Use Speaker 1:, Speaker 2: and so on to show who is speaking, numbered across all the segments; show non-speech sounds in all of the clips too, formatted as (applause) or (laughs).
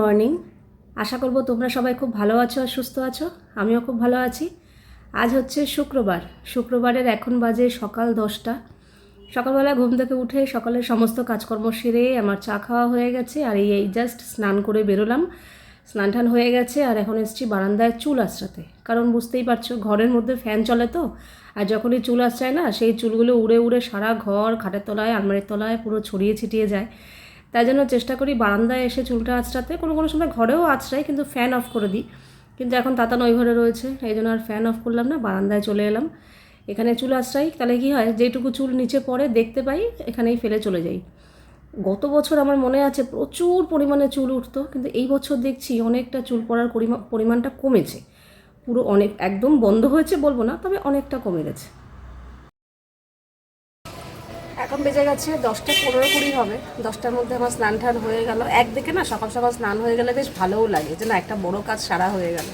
Speaker 1: Morning আশা করব তোমরা সবাই খুব ভালো আছো আর সুস্থ আছো। আমিও খুব ভালো আছি। আজ হচ্ছে শুক্রবার। শুক্রবারের এখন বাজে সকাল দশটা। সকালবেলা ঘুম থেকে উঠে সকালের সমস্ত কাজকর্ম সেরে আমার চা খাওয়া হয়ে গেছে আর এই জাস্ট স্নান করে বেরোলাম। স্নান টান হয়ে গেছে আর এখন এসছি বারান্দায় চুল আঁচড়াতে। কারণ বুঝতেই পারছ, ঘরের মধ্যে ফ্যান চলে তো। আর যখনই চুল আঁচড়ায় না, সেই চুলগুলো উড়ে উড়ে সারা ঘর, খাটের তলায়, আলমারির তলায় পুরো ছড়িয়ে ছিটিয়ে যায়। তাই জন্য চেষ্টা করি বারান্দায় এসে চুলটা আঁচড়াতে। কোনো কোনো সময় ঘরেও আঁচড়াই, কিন্তু ফ্যান অফ করে দিই। কিন্তু এখন তাতান ওই ঘরে রয়েছে, এই জন্য আর ফ্যান অফ করলাম না, বারান্দায় চলে এলাম। এখানে চুল আঁচড়াই, তাহলে কী হয় যেটুকু চুল নিচে পড়ে দেখতে পাই, এখানেই ফেলে চলে যাই। গত বছর আমার মনে আছে প্রচুর পরিমাণে চুল উঠতো, কিন্তু এই বছর দেখছি অনেকটা চুল পড়ার পরিমা- পরিমাণটা কমেছে। পুরো অনেক, একদম বন্ধ হয়েছে বলব না, তবে অনেকটা কমে গেছে। এখন বেজে গেছে দশটা পনেরো কুড়ি হবে। দশটার মধ্যে আমার স্নান টান হয়ে গেল। একদিকে না সকাল সকাল স্নান হয়ে গেলে বেশ ভালোও লাগে যে না একটা বড় কাজ সারা হয়ে গেল।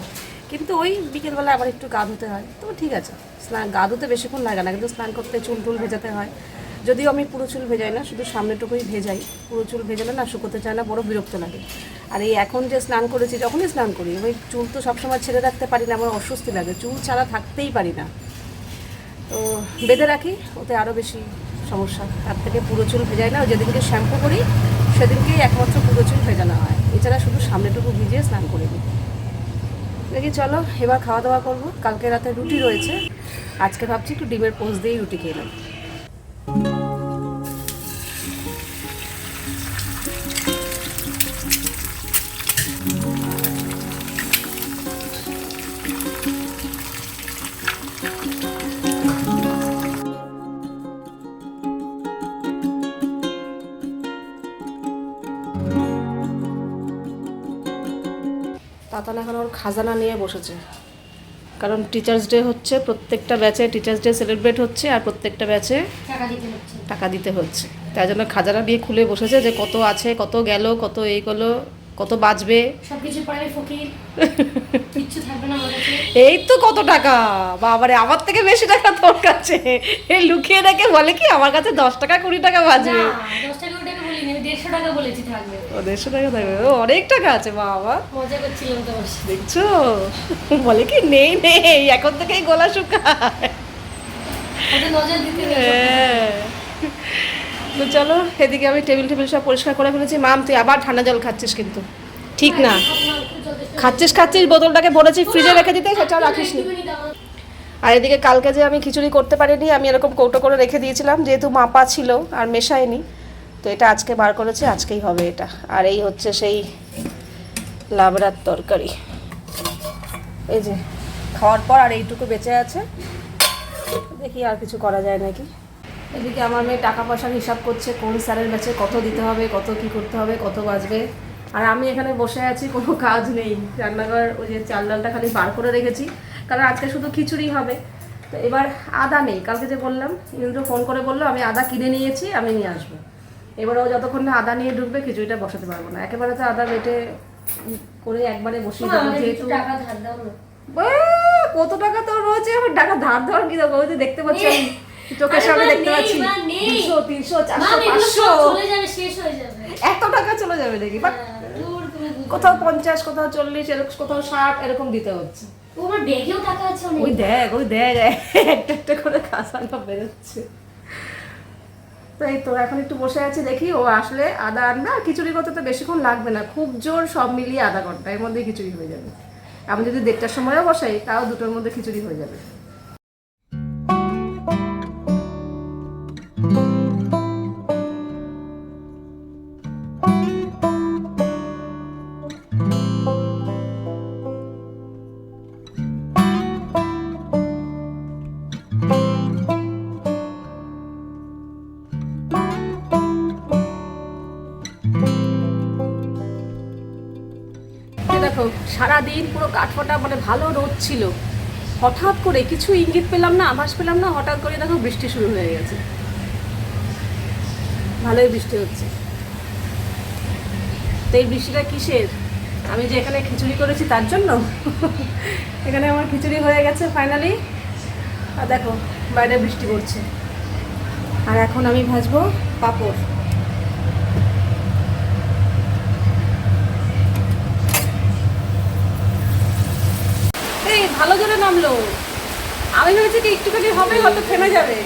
Speaker 1: কিন্তু ওই বিকেলবেলা আবার একটু গা ধুতে হয়। তো ঠিক আছে, স্নান গা ধুতে বেশিক্ষণ লাগে না, কিন্তু স্নান করতে চুল টুল ভেজাতে হয়। যদিও আমি পুরো চুল ভেজাই না, শুধু সামনেটুকুই ভেজাই। পুরো চুল ভেজালে না শুকোতে চায় না, বড় বিরক্ত লাগে। আর এই এখন যে স্নান করেছি, যখনই স্নান করি, ওই চুল তো সবসময় ছেড়ে রাখতে পারি না, আমার অস্বস্তি লাগে। চুল ছাড়া থাকতেই পারি না। তো বেঁধে রাখি, ওতে আরও বেশি সমস্যা। তার থেকে পুরো চুল ভেজায় না যেদিনকে শ্যাম্পু করি, সেদিনকেই একমাত্র পুরো চুল ভেজানো হয়। এছাড়া শুধু সামনেটুকু ভিজিয়ে স্নান করে দিই দেখি চলো, এবার খাওয়া দাওয়া করব। কালকে রাতে রুটি রয়েছে। আজকে ভাবছি একটু ডিমের পোস্ট দিয়েই রুটি খেয়ে নেব। তাতান এখন ওর খাজানা নিয়ে বসেছে। কারণ টিচার্স ডে হচ্ছে প্রত্যেকটা ব্যাচে টিচার্স ডে সেলিব্রেট হচ্ছে আর প্রত্যেকটা ব্যাচে
Speaker 2: টাকা দিতে হচ্ছে।
Speaker 1: তাই জন্য খাজানা নিয়ে খুলে বসেছে যে কত আছে কত গেল কত এই করল কত বাঁচবে
Speaker 2: সবকিছু পরে ফকির। (laughs)
Speaker 1: এই তো কত টাকা? বাবারে আমার থেকে বেশি টাকা তোর কাছে। এই লুকিয়ে রেখে বলে কি আমার কাছে দশ টাকা কুড়ি টাকা
Speaker 2: বাজবে? দেড়শো টাকা থাকবে।
Speaker 1: ও দেড়শো টাকা থাকবে। ও অনেক টাকা আছে বাবা।
Speaker 2: মজা করছিলাম
Speaker 1: দেখছ? বলে কি নেই নেই এখন থেকেই গলা শুকায়। হ্যাঁ। তো চলো এদিকে আমি টেবিল টেবিল সব পরিষ্কার করে ফেলেছি। মাম তুই আবার ঠান্ডা জল খাচ্ছিস কিন্তু। ঠিক না? খাচ্ছিস খাচ্ছিস বোতলটাকে ভরেছি ফ্রিজে রেখে দিতে সেটাও রাখিস নি। আর এদিকে কালকে যে আমি খিচুড়ি করতে পারিনি, আমি এরকম কৌটো করে রেখে দিয়েছিলাম, যেহেতু মাপা ছিল আর মেশায়নি, তো এটা আজকে বার করেছি, আজকেই হবে এটা। আর এই হচ্ছে সেই লাবড়ার তরকারি। এই যে, খাওয়ার পর আর এইটুকু বেঁচে আছে। দেখি আর কিছু করা যায় নাকি। এদিকে আমার মেয়ে টাকা পয়সার হিসাব করছে, কোন স্যারের কাছে কত দিতে হবে, কত কি করতে হবে, কত বাজবে আর আমি এখানে বসে আছি কোনো কাজ নেই। রান্নাঘর ওই যে চাল ডালটা খালি বার করে রেখেছি কারণ আজকে শুধু খিচুড়ি হবে। তো এবার আদা নেই কালকে যে বললাম ইন্দ্র ফোন করে বলল আমি আদা কিনে নিয়েছি আমি নিয়ে আসব। এবার ও যতক্ষণ না আদা নিয়ে ঢুকবে খিচুড়িটা বসাতে পারব না। একেবারে তো আদা বেটে করে একবারে বসিয়ে দেবো যেহেতু
Speaker 2: ধার
Speaker 1: কত টাকা তো রয়েছে আমার টাকা ধার দেওয়ার কি দেবো ওই যে দেখতে পাচ্ছি আমি চোখের সামনে দেখতে পাচ্ছি। তিনশো
Speaker 2: মা
Speaker 1: চারশো পাঁচশো।
Speaker 2: হয়ে
Speaker 1: এত টাকা চলে যাবে নাকি? বাট কোথাও পঞ্চাশ কোথাও চল্লিশ এরকম কোথাও ষাট এরকম দিতে হচ্ছে।
Speaker 2: তোমার ব্যাগেও টাকা আছে
Speaker 1: ওই দেখ ওই দেখ একটা একটা করে খাসানো বেরোচ্ছে। তো এই তো এখন একটু বসে আছি দেখি ও আসলে আদা আনবে। আর খিচুড়ি করতে তো বেশিক্ষণ লাগবে না খুব জোর সব মিলিয়ে আধা ঘণ্টা এর মধ্যেই খিচুড়ি হয়ে যাবে। আমি যদি দেড়টার সময়ও বসাই তাও দুটোর মধ্যে খিচুড়ি হয়ে যাবে। কাঠফাটা মানে ভালো রোদ ছিল। হঠাৎ করে কিছু ইঙ্গিত পেলাম না, আভাস পেলাম না, হঠাৎ করে দেখো বৃষ্টি শুরু হয়ে গেছে। ভালোই বৃষ্টি হচ্ছে। তো এই বৃষ্টিটা কিসের? আমি যে এখানে খিচুড়ি করেছি তার জন্য? (laughs) এখানে আমার খিচুড়ি হয়ে গেছে ফাইনালি আর দেখো, বাইরে বৃষ্টি পড়ছে। আর এখন আমি ভাজবো পাঁপড়। আমি ভেবেছি কি একটুখানি হবে হয়তো থেমে যাবে।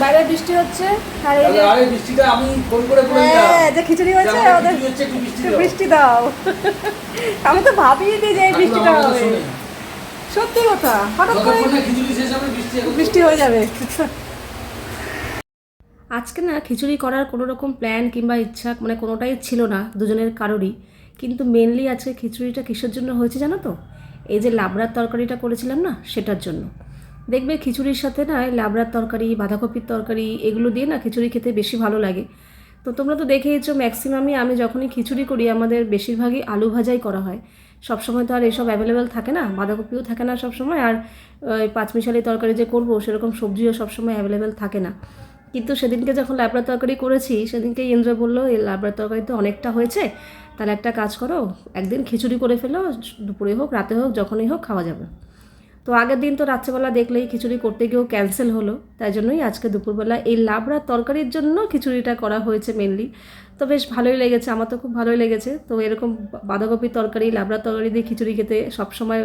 Speaker 1: বাইরে বৃষ্টি হচ্ছে আর এই যে
Speaker 3: আরে বৃষ্টিটা আমি ফোন করে বলেছিলাম
Speaker 1: হ্যাঁ যে খিচুড়ি হয়েছে ওদের
Speaker 3: হচ্ছে, একটু বৃষ্টি দাও।
Speaker 1: বৃষ্টি দাও। আমি তো ভাবিয়ে দিই যে এই বৃষ্টিটা হবে। সত্যি কথা হঠাৎ করে
Speaker 3: খিচুড়ি শেষ হবে বৃষ্টি
Speaker 1: বৃষ্টি হয়ে যাবে। আজকে না খিচুড়ি করার কোনো রকম প্ল্যান কিংবা ইচ্ছা মানে কোনোটাই ছিল না দুজনের কারোরই। কিন্তু মেনলি আজকে খিচুড়িটা কিসের জন্য হয়েছে জানো তো? এই যে লাবড়ার তরকারিটা করেছিলাম না, সেটার জন্য। দেখবে খিচুড়ির সাথে না লাবড়ার তরকারি, বাঁধাকপির তরকারি, এগুলো দিয়ে না খিচুড়ি খেতে বেশি ভালো লাগে। তো তোমরা তো দেখেইছো ম্যাক্সিমামই আমি যখনই খিচুড়ি করি, আমাদের বেশিরভাগই আলু ভাজাই করা হয়। সবসময় তো আর এসব অ্যাভেলেবেল থাকে না, বাঁধাকপিও থাকে না সবসময়, আর ওই পাঁচমিশালি তরকারি যে করব, সেরকম সবজিও সবসময় অ্যাভেলেবেল থাকে না। কিন্তু সেদিনকে যখন লাবড়া তরকারি করেছি, সেদিনকে ইন্দ্র বলল, এই লাবড়া তরকারি তো অনেকটা হয়েছে তাহলে একটা কাজ করো, একদিন খিচুড়ি করে ফেলো, দুপুরে হোক, রাতে হোক, যখনই হোক, খাওয়া যাবে। তো আগের দিন তো রাত্রেবেলা দেখলেই খিচুড়ি করতে গিয়েও ক্যান্সেল হলো, তাই জন্যই আজকে দুপুরবেলা এই লাবড়া তরকারির জন্য খিচুড়িটা করা হয়েছে মেনলি তো বেশ ভালোই লেগেছে, আমার তো খুব ভালোই লেগেছে। তো এরকম বাঁধাকপির তরকারি, লাবড়া তরকারি দিয়ে খিচুড়ি খেতে সবসময়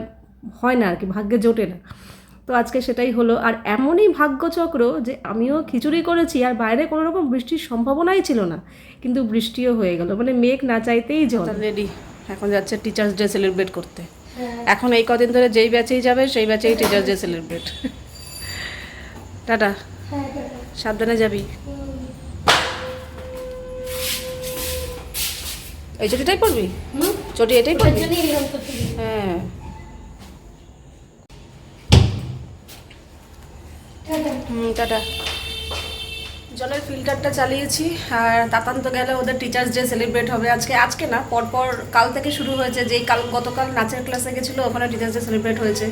Speaker 1: হয় না আর কি, ভাগ্যে জোটে না। তো আজকে সেটাই হলো। আর এমনই ভাগ্যচক্র যে আমিও খিচুড়ি করেছি আর বাইরে কোনো রকম বৃষ্টির সম্ভাবনাই ছিল না কিন্তু বৃষ্টিও হয়ে গেল। মানে মেঘ না চাইতেই জল। রেডি এখন যাচ্ছে টিচার্স ডে সেলিব্রেট করতে। এখন এই কদিন ধরে যেই ব্যাচেই যাবে সেই ব্যাচেই টিচার্স ডে সেলিব্রেট টাটা। সাবধানে যাবি। এই চটিটাই পড়বি
Speaker 2: হুম?
Speaker 1: চটি এটাই পড়বি। হ্যাঁ। টাটা। জলের ফিল্টারটা চালিয়েছি, আর তাতান তো গেলে, ওদের টিচার্স ডে সেলিব্রেট হবে আজকে। আজকে না, পরপর কাল থেকে শুরু হয়েছে, যেই কাল, গতকাল নাচের ক্লাসে গেছিল, ওখানে টিচার্স ডে সেলিব্রেট হয়েছে।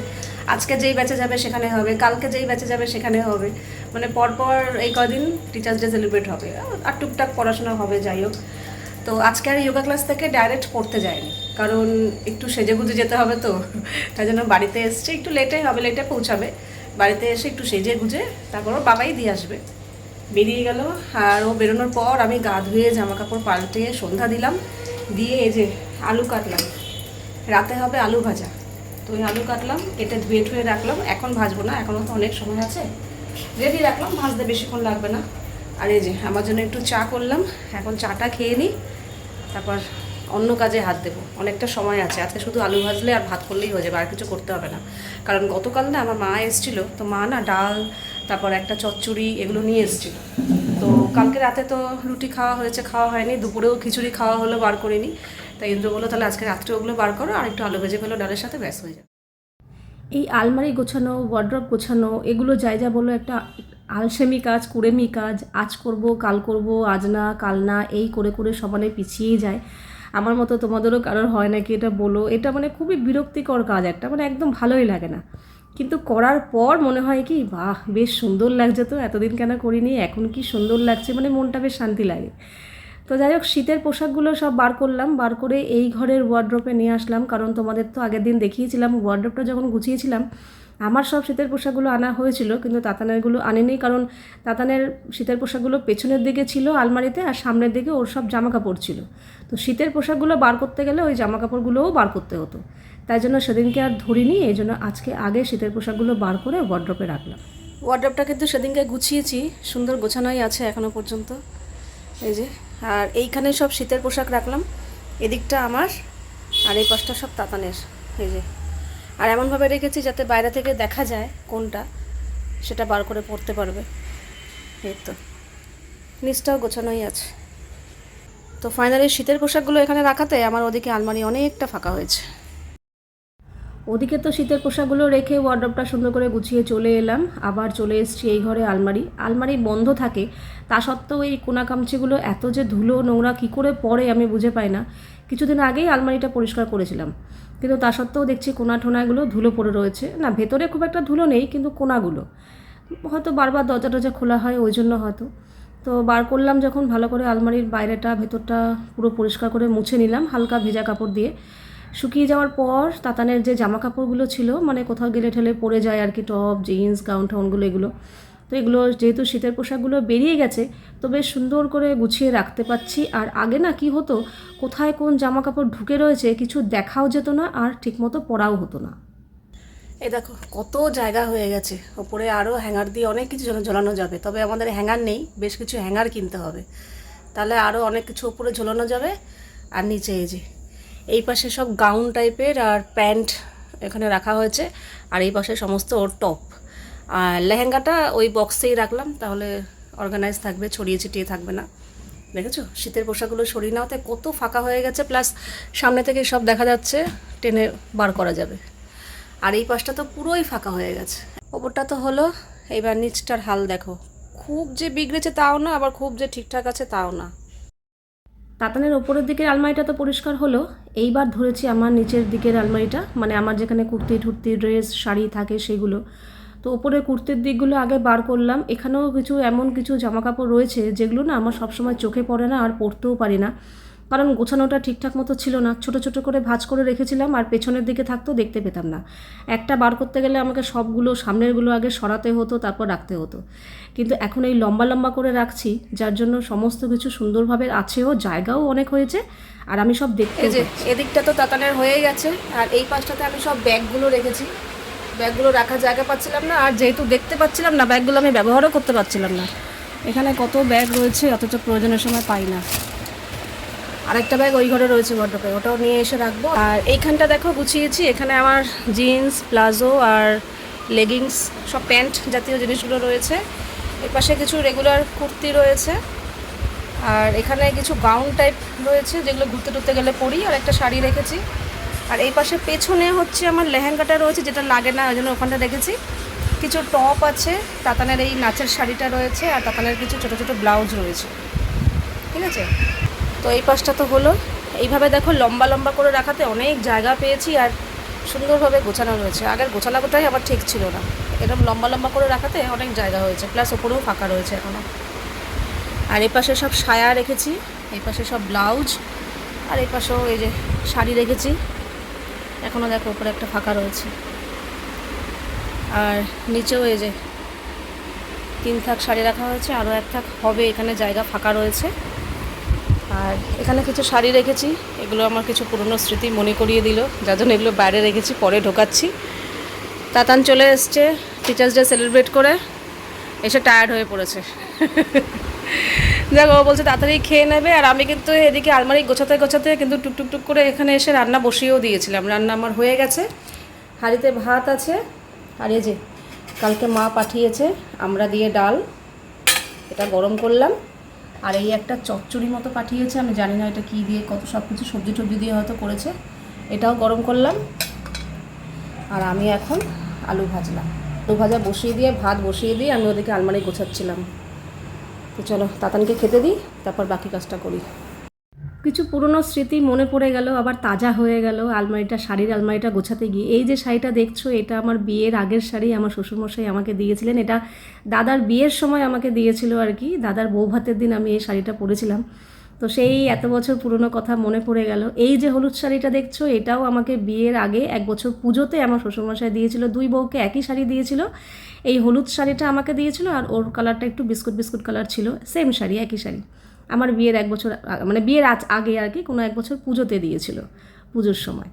Speaker 1: আজকে যেই ব্যাচে যাবে সেখানে হবে, কালকে যেই ব্যাচে যাবে সেখানে হবে। মানে পরপর এই কদিন টিচার্স ডে সেলিব্রেট হবে। আর টুকটাক পড়াশোনা হবে, যাই হোক। তো আজকে আর যোগা ক্লাস থেকে ডাইরেক্ট পড়তে যায়নি, কারণ একটু সেজে গুজে যেতে হবে তো, তাই জন্য বাড়িতে এসছে, একটু লেটে হবে লেটে পৌঁছাবে। বাড়িতে এসে একটু সেজে গুজে তারপর ওর বাবাই দিয়ে আসবে। বেরিয়ে গেল আর ও বেরোনোর পর আমি গা ধুয়ে জামা কাপড় পাল্টে সন্ধ্যা দিলাম। দিয়ে এই যে আলু কাটলাম। রাতে হবে আলু ভাজা। তো ওই আলু কাটলাম, কেটে ধুয়ে ধুয়ে রাখলাম। এখন ভাজবো না, এখনও তো অনেক সময় আছে। রেডি রাখলাম, ভাজতে বেশিক্ষণ লাগবে না। আর এই যে, আমার জন্য একটু চা করলাম। এখন চাটা খেয়ে নিই। তারপর অন্য কাজে হাত দেবো। অনেকটা সময় আছে। আজকে শুধু আলু ভাজলে আর ভাত করলেই হয়ে যাবে, আর কিছু করতে হবে না। কারণ গতকাল না আমার মা এসেছিল, তো মা না ডাল, তারপর একটা চচ্চড়ি এগুলো নিয়ে এসেছিল। তো কালকে রাতে তো রুটি খাওয়া হয়েছে, খাওয়া হয়নি। দুপুরেও খিচুড়ি খাওয়া হলো, বার করিনি। তাই ইন্দ্র বলল, তাহলে আজকে রাত্রে ওগুলো বার করো, আর একটু আলু ভেজে ফেলো, ডালের সাথে ব্যাস হয়ে যাবে। এই আলমারি গোছানো ওয়ার্ড্রপ গোছানো, এগুলো যাই যা বলো, একটা আলসেমি কাজ, কুড়েমি কাজ, আজ করব, কাল করব, আজ না, কাল না, এই করে করে সমানে পিছিয়েই যায়। আমার মতো তোমাদেরও কারোর হয় নাকি এটা বলো? এটা মানে খুবই বিরক্তিকর কাজ একটা মানে একদম ভালোই লাগে না। কিন্তু করার পর মনে হয় কি, বাহ, বেশ সুন্দর লাগছে তো, এতদিন কেন করিনি, এখন কি সুন্দর লাগছে মানে মনটা বেশ শান্তি লাগে। তো যাই হোক, শীতের পোশাকগুলো সব বার করলাম, বার করে এই ঘরের ওয়ার্ড্রপে নিয়ে আসলাম, কারণ তোমাদের তো আগের দিন দেখিয়েছিলাম ওয়ার্ড্রপটা যখন গুছিয়েছিলাম আমার সব শীতের পোশাকগুলো আনা হয়েছিল, কিন্তু তাতানেরগুলো আনেনি কারণ তাতানের শীতের পোশাকগুলো পেছনের দিকে ছিল আলমারিতে আর সামনের দিকে ওর সব জামা কাপড় ছিল। তো শীতের পোশাকগুলো বার করতে গেলে ওই জামা কাপড়গুলোও বার করতে হতো। তাই জন্য সেদিনকে আর ধরিনি, এই জন্য আজকে আগে শীতের পোশাকগুলো বার করে ওয়ার্ড্রপে রাখলাম। ওয়ার্ড্রপটা কিন্তু সেদিনকে গুছিয়েছি, সুন্দর গোছানোই আছে এখনও পর্যন্ত। এই যে, আর এইখানে সব শীতের পোশাক রাখলাম, এদিকটা আমার আর এই পাশটা সব তাতানের। এই যে আর এমনভাবে রেখেছি যাতে বাইরে থেকে দেখা যায় কোনটা, সেটা বার করে পড়তে পারবে। এই তো। নিচটাও গোছানোই আছে। তো ফাইনালি শীতের পোশাকগুলো এখানে রাখাতে আমার ওদিকে আলমারি অনেকটা ফাঁকা হয়েছে। ওদিকে তো শীতের পোশাকগুলো রেখে ওয়ার্ড্রপটা সুন্দর করে গুছিয়ে চলে এলাম। আবার চলে এসছি এই ঘরে আলমারি। আলমারি বন্ধ থাকে। তা সত্ত্বেও এই কোনা কামচিগুলো এত যে ধুলো নোংরা কী করে পড়ে আমি বুঝে পাই না। কিছুদিন আগেই আলমারিটা পরিষ্কার করেছিলাম। কিন্তু তা সত্ত্বেও দেখছি কোনা টোনাগুলো ধুলো পড়ে রয়েছে। না, ভেতরে খুব একটা ধুলো নেই, কিন্তু কোনাগুলো। হয়তো বারবার দরজা টরজা খোলা হয়, ওই জন্য হয়তো। তো বার করলাম যখন ভালো করে আলমারির বাইরেটা, ভেতরটা পুরো পরিষ্কার করে মুছে নিলাম, হালকা ভেজা কাপড় দিয়ে। শুকিয়ে যাওয়ার পর তাতানের যে জামা কাপড়গুলো ছিল মানে কোথাও গেলে ঠেলে পড়ে যায় আর কি, টপ, জিন্স, গাউন টাউনগুলো এগুলো। তো এগুলো যেহেতু শীতের পোশাকগুলো বেরিয়ে গেছে, তো বেশ সুন্দর করে গুছিয়ে রাখতে পারছি। আর আগে না কি হতো, কোথায় কোন জামা কাপড় ঢুকে রয়েছে কিছু দেখাও যেত না আর ঠিকমতো পরাও হতো না। এই দেখো, কত জায়গা হয়ে গেছে। ওপরে আরও হ্যাঙ্গার দিয়ে অনেক কিছু ঝোলানো যাবে। তবে আমাদের হ্যাঙ্গার নেই, বেশ কিছু হ্যাঙ্গার কিনতে হবে। তাহলে আরও অনেক কিছু ওপরে ঝোলানো যাবে। আর নিচে এই যে এই পাশে সব গাউন টাইপের আর প্যান্ট এখানে রাখা হয়েছে। আর এই পাশে সমস্ত ওর টপ। আর লেহেঙ্গাটা ওই বক্সেই রাখলাম, তাহলে অর্গানাইজ থাকবে, ছড়িয়ে ছিটিয়ে থাকবে না। দেখেছ? শীতের পোশাকগুলো সরিয়ে নেওয়াতে কত ফাঁকা হয়ে গেছে, প্লাস সামনে থেকে সব দেখা যাচ্ছে, টেনে বার করা যাবে। আর এই পাশটা তো পুরোই ফাঁকা হয়ে গেছে। ওপরটা তো হলো এইবার নিচটার হাল দেখো। খুব যে বিগড়েছে তাও না, আবার খুব যে ঠিকঠাক আছে তাও না। তাতানের ওপরের দিকের আলমারিটা তো পরিষ্কার হলো। এইবার ধরেছি আমার নিচের দিকের আলমারিটা মানে আমার যেখানে কুর্তি ঠুর্তি, ড্রেস, শাড়ি থাকে সেগুলো। তো ওপরে কুর্তির দিকগুলো আগে বার করলাম। এখানেও কিছু এমন কিছু জামাকাপড় রয়েছে যেগুলো না আমার সবসময় চোখে পড়ে না আর পরতেও পারি না। কারণ গোছানোটা ঠিকঠাক মতো ছিল না। ছোট ছোট করে ভাঁজ করে রেখেছিলাম আর পেছনের দিকে থাকতো দেখতে পেতাম না। একটা বার করতে গেলে আমাকে সবগুলো সামনেরগুলো আগে সরাতে হতো তারপর রাখতে হতো। কিন্তু এখন এই লম্বা লম্বা করে রাখছি যার জন্য সমস্ত কিছু সুন্দরভাবে আছেও জায়গাও অনেক হয়েছে আর আমি সব দেখতে যে এদিকটা তো তাতানের হয়ে গেছে আর এই পাশটাতে আমি সব ব্যাগগুলো রেখেছি। ব্যাগগুলো রাখার জায়গা পাচ্ছিলাম না আর যেহেতু দেখতে পাচ্ছিলাম না ব্যাগগুলো আমি ব্যবহারও করতে পারছিলাম না। এখানে কত ব্যাগ রয়েছে অথচ প্রয়োজনের সময় পাই না। আরেকটা ব্যাগ ওই ঘরে রয়েছে ওয়ার্ড্রপে ওটাও নিয়ে এসে রাখব। আর এইখানটা দেখো, গুছিয়েছি। এখানে আমার জিন্স প্লাজো আর লেগিংস সব প্যান্ট জাতীয় জিনিসগুলো রয়েছে। এর পাশে কিছু রেগুলার কুর্তি রয়েছে। আর এখানে কিছু গাউন টাইপ রয়েছে, যেগুলো ঘুরতে টুরতে গেলে পরি, আর একটা শাড়ি রেখেছি। আর এই পাশে পেছনে হচ্ছে আমার লেহেঙ্গাটা রয়েছে, যেটা লাগে না, ওই জন্য ওখানটা রেখেছি। কিছু টপ আছে, তাতানের এই নাচের শাড়িটা রয়েছে, আর তাতানের কিছু ছোটো ছোটো ব্লাউজ রয়েছে। ঠিক আছে? তো এই পাশটা তো হলো। এইভাবে দেখো লম্বা লম্বা করে রাখাতে অনেক জায়গা পেয়েছি আর সুন্দরভাবে গোছানো রয়েছে। আগের গোছানোটাই আমার ঠিক ছিল না। এরকম লম্বা লম্বা করে রাখাতে অনেক জায়গা হয়েছে, প্লাস ওপরেও ফাঁকা রয়েছে এখনও আর এই পাশে সব সায়া রেখেছি, এই পাশে সব ব্লাউজ, আর এই পাশেও এই যে শাড়ি রেখেছি। এখনও দেখো উপরে একটা ফাঁকা রয়েছে। আর নিচেও এই যে তিন থাক শাড়ি রাখা হয়েছে, আরও এক থাক হবে, এখানে জায়গা ফাঁকা রয়েছে। আর এখানে কিছু শাড়ি রেখেছি, এগুলো আমার কিছু পুরনো স্মৃতি মনে করিয়ে দিল, যার জন্য এগুলো বাইরে রেখেছি, পরে ঢোকাচ্ছি। তাতান চলে এসছে টিচার্স ডে সেলিব্রেট করে, এসে টায়ার্ড হয়ে পড়েছে। দেখো বলছে তাড়াতাড়ি খেয়ে নেবে, আর আমি কিন্তু এদিকে আলমারি গোছাতে গোছাতে কিন্তু টুকটুক টুক করে এখানে এসে রান্না বসিয়েও দিয়েছিলাম। রান্না আমার হয়ে গেছে। হাঁড়িতে ভাত আছে, আর যে কালকে মা পাঠিয়েছে, আমরা দিয়ে ডাল, এটা গরম করলাম। আর এই একটা চচ্চড়ি মতো পাঠিয়েছে, আমি জানি না এটা কী দিয়ে, কত সব কিছু সবজি টবজি দিয়ে হয়তো করেছে। এটাও গরম করলাম। আর আমি এখন আলু ভাজলাম। আলু ভাজা বসিয়ে দিয়ে, ভাত বসিয়ে দিয়ে আমি ওদেরকে আলমারি গোছাচ্ছিলাম। তো চলো, তাতানকে খেতে দিই, তারপর বাকি কাজটা করি। কিছু পুরনো স্মৃতি মনে পড়ে গেল, আবার তাজা হয়ে গেল, আলমারিটা, শাড়ির আলমারিটা গোছাতে গিয়ে। এই যে শাড়িটা দেখছ, এটা আমার বিয়ের আগের শাড়ি, আমার শ্বশুরমশাই আমাকে দিয়েছিলেন। এটা দাদার বিয়ের সময় আমাকে দিয়েছিল আর কি, দাদার বউ ভাতের দিন আমি এই শাড়িটা পরেছিলাম। তো সেই এত বছর পুরনো কথা মনে পড়ে গেল। এই যে হলুদ শাড়িটা দেখছ, এটাও আমাকে বিয়ের আগে এক বছর পুজোতে আমার শ্বশুরমশাই দিয়েছিল। দুই বউকে একই শাড়ি দিয়েছিল। এই হলুদ শাড়িটা আমাকে দিয়েছিল আর ওর কালারটা একটু বিস্কুট বিস্কুট কালার ছিল। সেম শাড়ি, একই শাড়ি। আমার বিয়ের এক বছর মানে বিয়ের আজ আগে আর কি কোনো এক বছর পুজোতে দিয়েছিল, পুজোর সময়।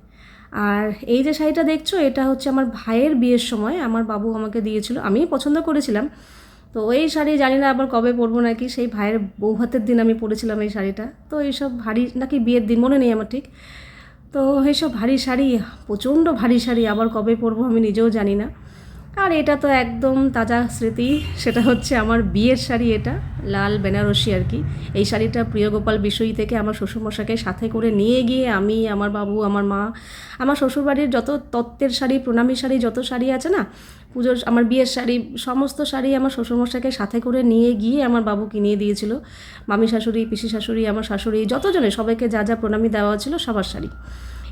Speaker 1: আর এই যে শাড়িটা দেখছ, এটা হচ্ছে আমার ভাইয়ের বিয়ের সময়, আমার বাবু আমাকে দিয়েছিল, আমি পছন্দ করেছিলাম। তো এই শাড়ি জানি না আবার কবে পরবো নাকি, সেই ভাইয়ের বউ হাতের দিন আমি পরেছিলাম এই শাড়িটা। তো এইসব ভারী নাকি বিয়ের দিন, মনে নেই আমার ঠিক। তো এইসব ভারী শাড়ি, প্রচণ্ড ভারী শাড়ি আবার কবে পরবো আমি নিজেও জানি না। আর এটা তো একদম তাজা স্মৃতি, সেটা হচ্ছে আমার বিয়ের শাড়ি এটা, লাল বেনারসি আর কি। এই শাড়িটা প্রিয়গোপাল বিষয়ী থেকে আমার শ্বশুরমশাকে সাথে করে নিয়ে গিয়ে আমি, আমার বাবু, আমার মা, আমার শ্বশুরবাড়ির যত তত্ত্বের শাড়ি, প্রণামী শাড়ি, যত শাড়ি আছে না, পুজোর, আমার বিয়ের শাড়ি, সমস্ত শাড়ি আমার শ্বশুরমশাকে সাথে করে নিয়ে গিয়ে আমার বাবু কিনিয়ে দিয়েছিল। মামি শাশুড়ি, পিসি শাশুড়ি, আমার শাশুড়ি, যতজনে, সবাইকে যা যা প্রণামী দেওয়া ছিল সবার শাড়ি।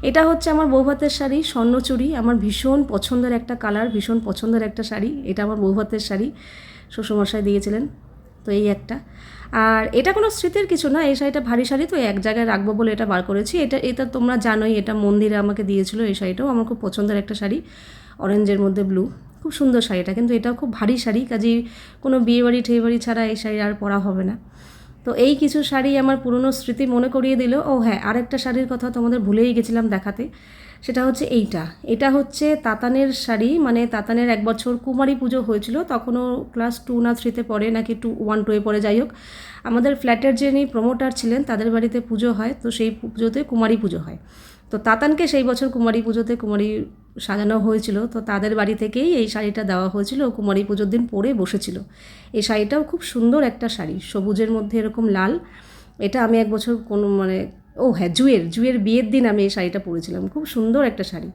Speaker 1: এটা হচ্ছে আমার বৌভাতের শাড়ি স্বর্ণচুরি আমার ভীষণ পছন্দের একটা কালার, ভীষণ পছন্দের একটা শাড়ি। এটা আমার বৌভাতের শাড়ি, শ্বশুরমশাই দিয়েছিলেন, তো এই একটা। আর এটা কোনো স্মৃতির কিছু না, এই শাড়িটা ভারী শাড়ি, তো এক জায়গায় রাখব বলে এটা বার করেছি। এটা এটা তোমরা জানোই, এটা মন্দিরে আমাকে দিয়েছিল এই শাড়িটাও। আমার খুব পছন্দের একটা শাড়ি, অরেঞ্জের মধ্যে ব্লু। খুব সুন্দর শাড়িটা কিন্তু এটাও খুব ভারী শাড়ি, কাজেই কোনো বিয়ে বাড়ি ঠেয়ে বাড়ি ছাড়া এই শাড়ি আর পরা হবে না। তো এই কিছু শাড়ি আমার পুরনো স্মৃতি মনে করিয়ে দিল। ও হ্যাঁ আরেকটা শাড়ির কথা তোমাদের ভুলেই গেছিলাম দেখাতে। সেটা হচ্ছে এইটা। এটা হচ্ছে তাতানের শাড়ি মানে তাতানের এক বছর কুমারী পুজো হয়েছিল, তখনও ক্লাস টু না থ্রিতে পড়ে, নাকি টু ওয়ান টুয়ে পড়ে, যাই হোক। আমাদের ফ্ল্যাটের যিনি প্রমোটার ছিলেন, তাদের বাড়িতে পুজো হয়, তো সেই পুজোতে কুমারী পুজো হয়। তো তাতানকে সেই বছর কুমারী পুজোতে কুমারী সাজানো হয়েছিল। তো তাদের বাড়ি থেকেই এই শাড়িটা দেওয়া হয়েছিল। কুমারী পুজোর দিন পরে বসেছিল। এই শাড়িটাও খুব সুন্দর একটা শাড়ি। সবুজের মধ্যে এরকম লাল। এটা আমি এক বছর কোনো মানে ও হ্যাঁ জুয়ের জুয়ের বিয়ের দিন আমি এই শাড়িটা পরেছিলাম। খুব সুন্দর একটা শাড়ি।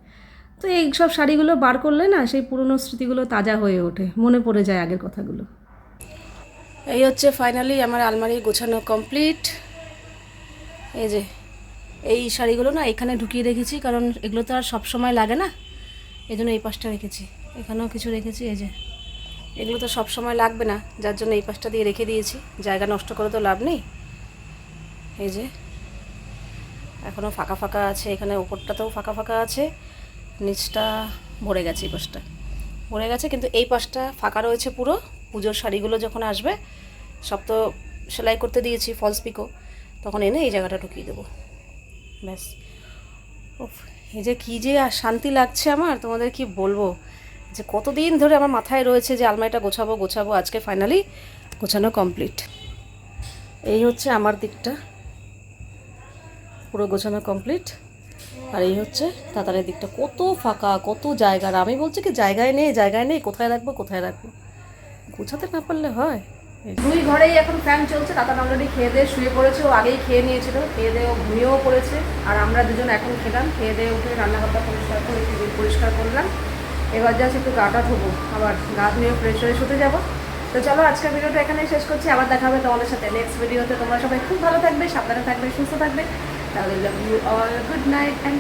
Speaker 1: তো এই সব শাড়িগুলো বার করলে না, সেই পুরনো স্মৃতিগুলো তাজা হয়ে ওঠে। মনে পড়ে যায় আগের কথাগুলো। এই হচ্ছে ফাইনালি আমার আলমারি গোছানো কমপ্লিট এই যে, এই শাড়িগুলো না এখানে ঢুকিয়ে রেখেছি, কারণ এগুলো তো আর সব সময় লাগে না। এই জন্য এই পাশটা রেখেছি। এখানেও কিছু রেখেছি, এই যে। এগুলো তো সব সময় লাগবে না, যার জন্য এই পাশটা দিয়ে রেখে দিয়েছি। জায়গা নষ্ট করে তো লাভ নেই। এই যে। এখনও ফাঁকা ফাঁকা আছে, এখানে ওপরটাতেও ফাঁকা ফাঁকা আছে। নিচটা ভরে গেছে এই পাশটা। ভরে গেছে, কিন্তু এই পাশটা ফাঁকা রয়েছে পুরো। পুজোর শাড়িগুলো যখন আসবে, সব তো সেলাই করতে দিয়েছি ফলস পিকো তখন এনে এই জায়গাটা ঢুকিয়ে দেবো। ব্যাস। উফ। এই যে কী যে আর শান্তি লাগছে আমার, তোমাদের কি বলব? যে কতদিন ধরে আমার মাথায় রয়েছে যে আলমারিটা গোছাবো গোছাবো, আজকে ফাইনালি গোছানো কমপ্লিট এই হচ্ছে আমার দিকটা। পুরো গোছানো কমপ্লিট আর এই হচ্ছে তাতারের দিকটা। কত ফাঁকা, কত জায়গা। আর আমি বলছি কি, জায়গায় নেই জায়গায় নেই, কোথায় রাখব কোথায় রাখব? গোছাতে না পারলে হয়। দুই ঘরেই এখন ফ্যান চলছে তাতার অলরেডি খেয়ে দিয়ে শুয়ে পড়েছে, ও আগেই খেয়ে নিয়েছিল, খেয়ে দিয়ে ও ঘুমিয়েও পড়েছে, আর আমরা দুজন এখন খেলাম, খেয়ে দিয়ে উঠে রান্নাঘরটা পরিষ্কার করে টেবিল পরিষ্কার করলাম। এবার যাচ্ছে একটু গাটা ধোবো, আবার গা ধুয়ে ফ্রেশ হয়ে শুতে যাব। তো চলো, আজকের ভিডিওটা এখানেই শেষ করছি, আবার দেখা হবে তোমাদের সাথে নেক্সট ভিডিওতে তোমরা সবাই খুব ভালো থাকবে, সাবধানে থাকবে, সুস্থ থাকবে। তাহলে love you all good night and